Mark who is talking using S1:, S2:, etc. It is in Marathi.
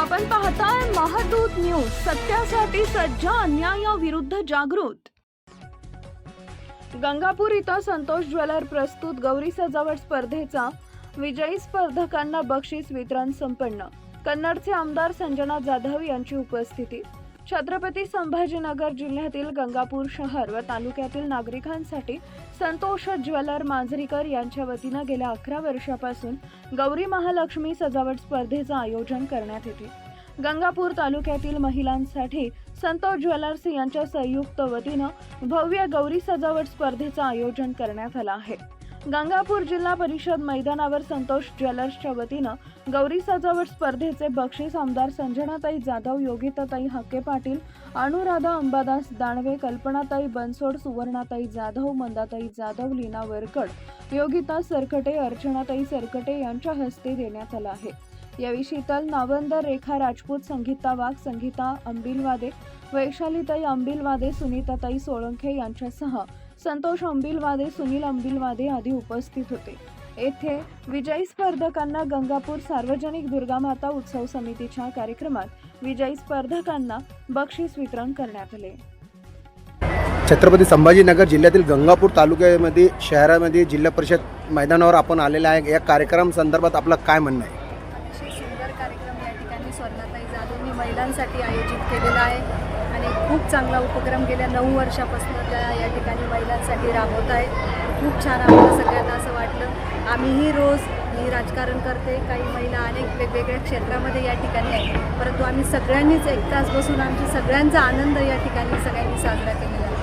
S1: आपण पाहताय महादूत न्यूज सत्यासाठी सज्ज अन्यायाविरुद्ध जागृत. गंगापूर इथं संतोष ज्वेलर प्रस्तुत गौरी सजावट स्पर्धेचा विजयी स्पर्धकांना बक्षीस वितरण संपन्न. कन्नडचे आमदार संजना जाधव यांची उपस्थिती. छत्रपती संभाजीनगर जिल्ह्यातील गंगापूर शहर व तालुक्यातील नागरिकांसाठी संतोष ज्वेलर मांजरीकर यांच्या वतीनं गेल्या अकरा वर्षापासून गौरी महालक्ष्मी सजावट स्पर्धेचं आयोजन करण्यात येते. गंगापूर तालुक्यातील महिलांसाठी संतोष ज्वेलर्स यांच्या संयुक्त वतीनं भव्य गौरी सजावट स्पर्धेचं आयोजन करण्यात आलं आहे. गंगापूर जिल्हा परिषद मैदानावर संतोष ज्वेलर्सच्या वतीनं गौरी सजावट स्पर्धेचे बक्षीस आमदार संजनाताई जाधव योगिताताई हक्के पाटील अनुराधा अंबादास दानवे कल्पनाताई बनसोड सुवर्णाताई जाधव मंदाताई जाधव लीना वरकड योगिता सरकटे अर्चनाताई सरकटे यांच्या हस्ते देण्यात आला आहे. यावेळी शीतल नावंदर रेखा राजपूत संगीता वाघ संगीता अंबिलवादे वैशालीताई अंबिलवादे सुनीताताई सोळंखे यांच्यासह संतोष अंबिलवादे सुनील अंबिलवादे आदी उपस्थित होते. येथे विजयी स्पर्धकांना गंगापूर सार्वजनिक दुर्गामाता उत्सव समितीच्या कार्यक्रमात विजयी स्पर्धकांना बक्षीस वितरण करण्यात आले.
S2: छत्रपती संभाजीनगर जिल्ह्यातील गंगापूर तालुक्यामध्ये शहरामध्ये जिल्हा परिषद मैदानावर आपण आलेले आहे. या कार्यक्रम संदर्भात आपलं काय म्हणणं आहे?
S3: सुंदर कार्यक्रम या ठिकाणी स्वर्णाताई महिलांसाठी आयोजित केलेला आहे. आणि खूप चांगला उपक्रम गेल्या नऊ वर्षापासून त्या या ठिकाणी महिलांसाठी राबवत आहे खूप छान आम्हाला सगळ्यांना असं वाटलं. आम्हीही रोज मी राजकारण करते. काही महिला अनेक वेगवेगळ्या क्षेत्रामध्ये या ठिकाणी आहे परंतु आम्ही सगळ्यांनीच एक तास बसून आमची सगळ्यांचा आनंद या ठिकाणी सगळ्यांनी साजरा केलेला आहे.